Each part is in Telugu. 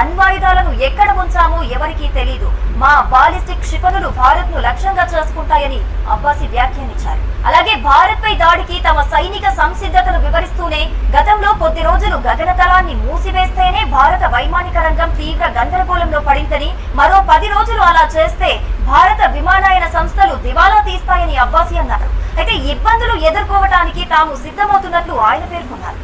అణ్వాయుధాలను ఎక్కడ ఉంచామో ఎవరికీ తెలియదు మా బాలిస్టిక్ క్షిపణులు భారత్ను లక్ష్యంగా చేసుకుంటాయని అబ్బాసి వ్యాఖ్యానించారు. అలాగే భారత్ పై దాడికి తమ సైనిక సంసిద్ధతను వివరిస్తూనే గతంలో కొద్ది రోజులు గగనతలాన్ని మూసివేస్తేనే భారత వైమానిక రంగం తీవ్ర గందరగోళంలో పడిందని మరో పది రోజులు అలా చేస్తే భారత విమానయాన సంస్థలు దివాలా తీస్తాయని అబ్బాసి అన్నారు. అయితే ఇబ్బందులు ఎదుర్కోవటానికి తాము సిద్ధమవుతున్నట్లు ఆయన పేర్కొన్నారు.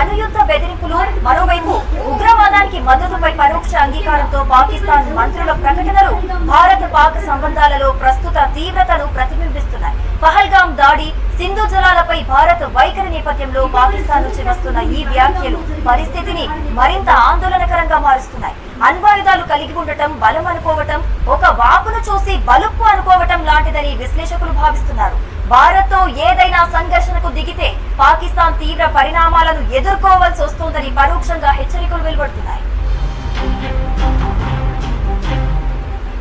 అణుయుద్ధ బెదిరింపులు మరోవైపు ఉగ్రవాదానికి మద్దతుపై పరోక్ష అంగీకారంతో పాకిస్తాన్ మంత్రుల ప్రకటనలు భారత పాక్ సంబంధాలలో ప్రస్తుత తీవ్రతను ప్రతిబింబిస్తున్నాయి. పహల్గాం దాడి సింధు జలాలపై భారత్ వైఖరి నేపథ్యంలో పాకిస్తాన్ నుంచి వస్తున్న ఈ వ్యాఖ్యలు పరిస్థితిని మరింత ఆందోళనకరంగా మారుస్తున్నాయి. అణ్వాయుధాలు కలిగి ఉండటం బలం అనుకోవటం ఒక వాపును చూసి బలుపు అనుకోవటం లాంటిదని విశ్లేషకులు భావిస్తున్నారు. భారత్తో ఏదైనా సంఘర్షణకు తీవ్ర పరిణామాలను ఎదుర్కోవాల్సి వస్తోందని పరోక్షంగా హెచ్చరికలు వెలువడుతున్నాయి.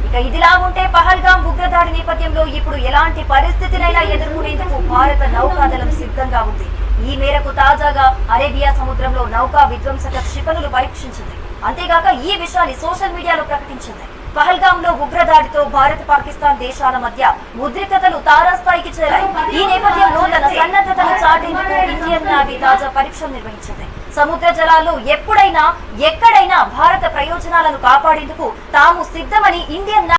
ఇక ఇదిలా ఉంటే పహల్గాం ఉగ్రదాడి నేపథ్యంలో ఇప్పుడు ఎలాంటి పరిస్థితినైనా ఎదుర్కొనేందుకు భారత నౌకాదళం సిద్ధంగా ఉంది. ఈ మేరకు తాజాగా అరేబియా సముద్రంలో నౌకా విధ్వంసక క్షిపణులు పరీక్షించింది. అంతేగాక ఈ విషయాన్ని సోషల్ మీడియాలో ప్రకటించింది. పహల్గాంలో ఉగ్రదాడితో భారత్ పాకిస్తాన్ దేశాల మధ్య ఉద్రిక్తతలు తారాస్థాయికి చేరాయి. ఈ నేపథ్యంలో తన సన్నద్ధతను చాటేందుకు ఇండియన్ నావీ తాజా పరీక్షలు నిర్వహించింది. సముద్ర జలాల్లో ఎప్పుడైనా ఎక్కడైనా భారత ప్రయోజనాలను కాపాడేందుకు తాము సిద్ధమని ఇండియన్